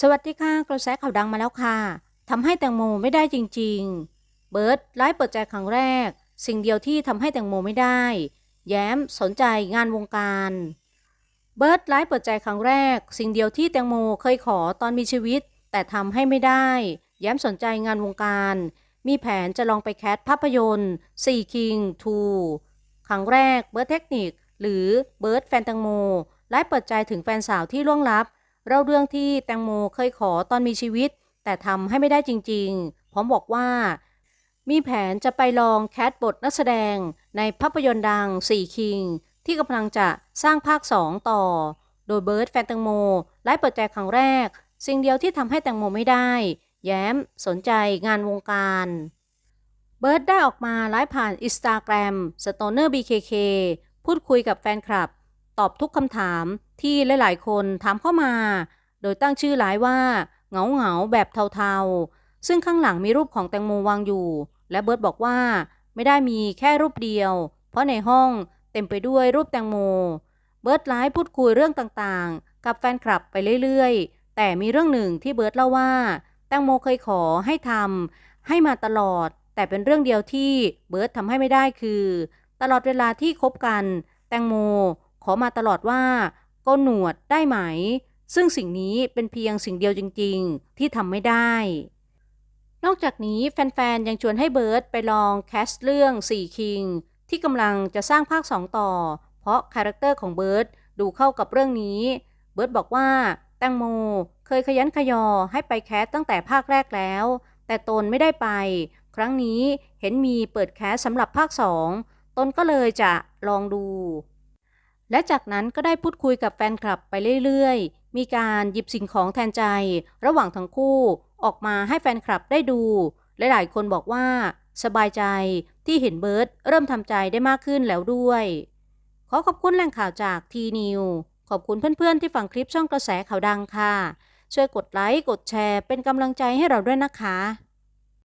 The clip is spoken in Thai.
สวัสดีค่ะกระแสข่าวดังมาแล้วค่ะทำให้แตงโมไม่ได้จริง ๆ เบิร์ดไลฟ์เปิดใจครั้งแรก สิ่งเดียวที่ทำให้แตงโมไม่ได้ แย้มสนใจงานวงการ เบิร์ดไลฟ์เปิดใจครั้งแรก สิ่งเดียวที่แตงโมเคยขอตอนมีชีวิต แต่ทำให้ไม่ได้ แย้มสนใจงานวงการ มีแผนจะลองไปแคสภาพยนตร์4 King 2ครั้งแรกเบิร์ดเทคนิค หรือเบิร์ดแฟนแตงโมไลฟ์เปิดใจถึงแฟนสาวที่ล่วงลับ เล่าเรื่องที่แตงโมเคยขอตอนมีชีวิต แต่ทำให้ไม่ได้จริงๆ พร้อมบอกว่า มีแผนจะไปลองแคสบทนักแสดงในภาพยนตร์ดัง4คิง ที่กำลังจะสร้างภาค2ต่อ โดยเบิร์ดแฟนแตงโมไลฟ์เปิดใจครั้งแรก สิ่งเดียวที่ทำให้แตงโมไม่ได้ แย้มสนใจงานวงการเบิร์ดได้ออกมาไลฟ์ผ่านอินสตาแกรม Stoner BKK พูดคุยกับแฟนคลับ ตอบทุกคำถามที่หลายๆ คนถามเข้ามา โดยตั้งชื่อไลฟ์ว่าเหงาเหงาๆแบบเทาๆ ซึ่งข้างหลังมีรูปของแตงโมวางอยู่ และเบิร์ดบอกว่า ไม่ได้มีแค่รูปเดียว เพราะในห้องเต็มไปด้วยรูปแตงโม เบิร์ดไลฟ์พูดคุยเรื่องต่างๆ กับแฟนคลับไปเรื่อยๆ แต่มีเรื่องหนึ่งที่เบิร์ดเล่าว่า แตงโมเคยขอให้ทำให้มาตลอด แต่เป็นเรื่องเดียวที่เบิร์ดทำให้ไม่ได้คือ ตลอดเวลาที่คบกัน แตงโม ขอมาตลอดว่ากนหนวดได้ไหม ซึ่งสิ่งนี้เป็นเพียงสิ่งเดียวจริง ๆ ที่ทำไม่ได้ นอกจากนี้แฟน ๆ ยังชวนให้เบิร์ดไปลองแคสเรื่อง4คิงที่กำลังจะสร้างภาค2ต่อ เพราะคาแรคเตอร์ของเบิร์ดดูเข้ากับเรื่องนี้ เบิร์ดบอกว่าแตงโมเคยขยันขยอให้ไปแคสตั้งแต่ภาคแรกแล้ว แต่ตนไม่ได้ไป ครั้งนี้เห็นมีเปิดแคสสำหรับภาค2ตนก็เลยจะลองดู และจากนั้นก็ได้พูดคุยกับแฟนคลับไปเรื่อยๆ มีการหยิบสิ่งของแทนใจ ระหว่างทั้งคู่ออกมาให้แฟนคลับได้ดู หลายๆ คนบอกว่า สบายใจที่เห็นเบิร์ดเริ่มทำใจได้มากขึ้นแล้วด้วย ขอขอบคุณแหล่งข่าวจากทีนิวขอบคุณเพื่อนๆ ที่ฟังคลิปช่องกระแสข่าวดังค่ะ ช่วยกดไลค์ กดแชร์ เป็นกำลังใจให้เราด้วยนะคะ